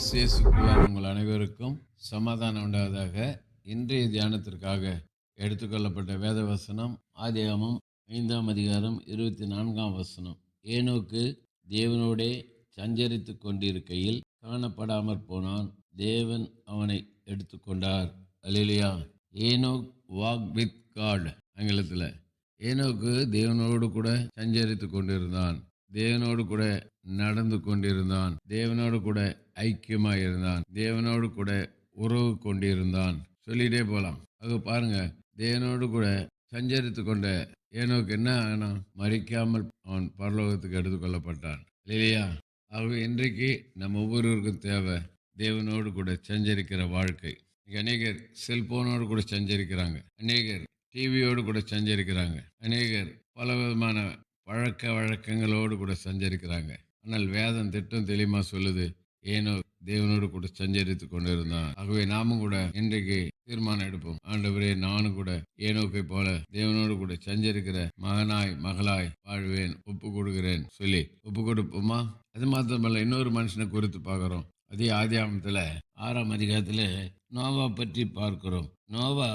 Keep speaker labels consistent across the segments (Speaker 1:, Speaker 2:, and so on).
Speaker 1: கிறிஸ்து இயேசுக்குள்ளார் உங்கள் அனைவருக்கும் சமாதானம் உண்டாவதாக இன்றைய தியானத்திற்காக எடுத்துக்கொள்ளப்பட்ட வேத வசனம் ஆதியாமம் ஐந்தாம் அதிகாரம் இருபத்தி நான்காம் வசனம். ஏனோக்கு தேவனோடே சஞ்சரித்து கொண்டிருக்கையில் காணப்படாமற் போனான். தேவன் அவனை எடுத்துக்கொண்டார். அலிலியா ஏனோக் வாக் வித் காட் ஆங்கிலத்தில். ஏனோக்கு தேவனோடு கூட சஞ்சரித்து கொண்டிருந்தான். தேவனோடு கூட நடந்து கொண்டிருந்தான். தேவனோடு கூட ஐக்கியமாக இருந்தான் தேவனோடு கூட உறவு கொண்டிருந்தான். சொல்லிட்டே போகலாம் அது பாருங்க. தேவனோடு கூட சஞ்சரித்து கொண்ட ஏனோக்கு என்ன ஆனால் மறிக்காமல் அவன் பரலோகத்துக்கு எடுத்துக்கொள்ளப்பட்டான் இல்லையா ஆகவே இன்றைக்கு நம்ம ஒவ்வொருவருக்கும் தேவை தேவனோடு கூட சஞ்சரிக்கிற வாழ்க்கை. இன்னைக்கு அநேகர் செல்போனோடு கூட சஞ்சரிக்கிறாங்க. அநேகர் டிவியோடு கூட சஞ்சரிக்கிறாங்க. அநேகர் பல விதமான பழக்க வழக்கங்களோடு கூட சஞ்சரிக்கிறாங்க. ஆனால் வேதம் திட்டம் தெளிவாக சொல்லுது ஏனோ தேவனோடு கூட சஞ்சரித்து கொண்டிருந்தான். ஆகவே நாமும் கூட இன்றைக்கு தீர்மானம் எடுப்போம். ஆண்டவரே நானும் கூட ஏனோக்கை போல தேவனோடு கூட சஞ்சரிக்கிற மகனாய் மகளாய் வாழ்வேன் ஒப்பு கொடுக்கிறேன் சொல்லி ஒப்பு கொடுப்போமா அது மாத்திரமல்ல இன்னொரு மனுஷனை குறித்து பார்க்குறோம். அதே ஆதியாமத்தில் ஆறாம் அதிகாரத்தில் நோவா பற்றி பார்க்கிறோம். நோவா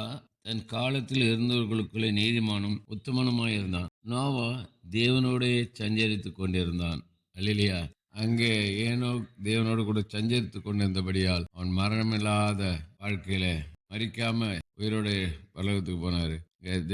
Speaker 1: தன் காலத்தில் இருந்தவர்களுக்குள்ளே நீதிமானும் உத்தமனுமாய் இருந்தான் நோவா தேவனோடே சஞ்சரித்து கொண்டிருந்தான். அல்லையா அங்கே ஏனோ தேவனோடு கூட சஞ்சரித்து கொண்டிருந்தபடியால் அவன் மரணமில்லாத வாழ்க்கையில மறிக்காம உயிரோட பலகத்துக்கு போனாரு.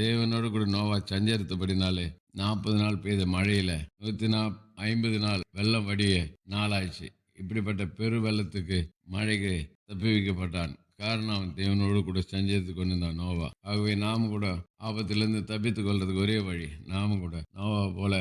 Speaker 1: தேவனோடு கூட நோவா சஞ்சரித்தபடினாலே நாற்பது நாள் பெய்த மழையில நூத்தி நாப் ஐம்பது நாள் வெள்ளம் வடிய நாளாச்சு. இப்படிப்பட்ட பெரு வெள்ளத்துக்கு மழைக்கு தப்பி வைக்கப்பட்டான் காரணம் அவன் தேவனோடு கூட சஞ்சரித்து கொண்டிருந்தான் நோவா. ஆகவே நாம கூட ஆபத்திலிருந்து தப்பித்துக் கொள்றதுக்கு ஒரே வழி நாமும் கூட நோவா போல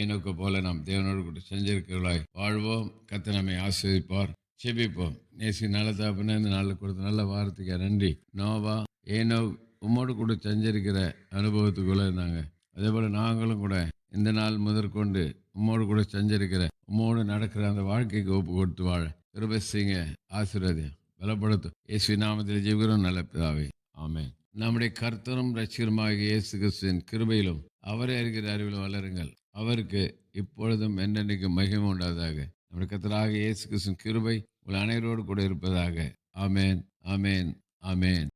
Speaker 1: ஏனோக்க போல நாம் தேவனோடு கூட சஞ்சரிக்கிறவர்களாய் வாழ்வோம் கத்த நம்மை ஆஸ்வதிப்பார் செபிப்போம். நேசி நல்ல தாப்புன்னு இந்த நாளில் கொடுத்த நல்ல வாரத்துக்கு நன்றி. நோவா ஏனோ உம்மோடு கூட சஞ்சரிக்கிற அனுபவத்துக்குள்ளே இருந்தாங்க. அதே போல் நாங்களும் கூட இந்த நாள் முதற்கொண்டு உம்மோடு கூட சஞ்சரிக்கிற உம்மோடு நடக்கிற அந்த வாழ்க்கைக்கு ஒப்பு கொடுத்து வாழ. கிருபை செய்யுங்க. ஆசீர்வாதம். பலப்படுத்தும். இயேசு நாமத்தில் ஜெயிக்கிறோம் நல்ல பிதாவே. ஆமென். நம்முடைய கர்த்தரும் ரட்சிகருமாக இயேசு கிறிஸ்துவின் கிருபையிலும் அவரே அறிகிற அறிவிலும் வளருங்கள். அவருக்கு இப்பொழுதும் என்றென்றைக்கு மகிமை உண்டாவதாக. நம்முடைய கர்த்தராக இயேசு கிறிஸ்துவின் கிருபை உங்கள் அனைவரோடு கூட இருப்பதாக. ஆமேன். ஆமேன். ஆமேன்.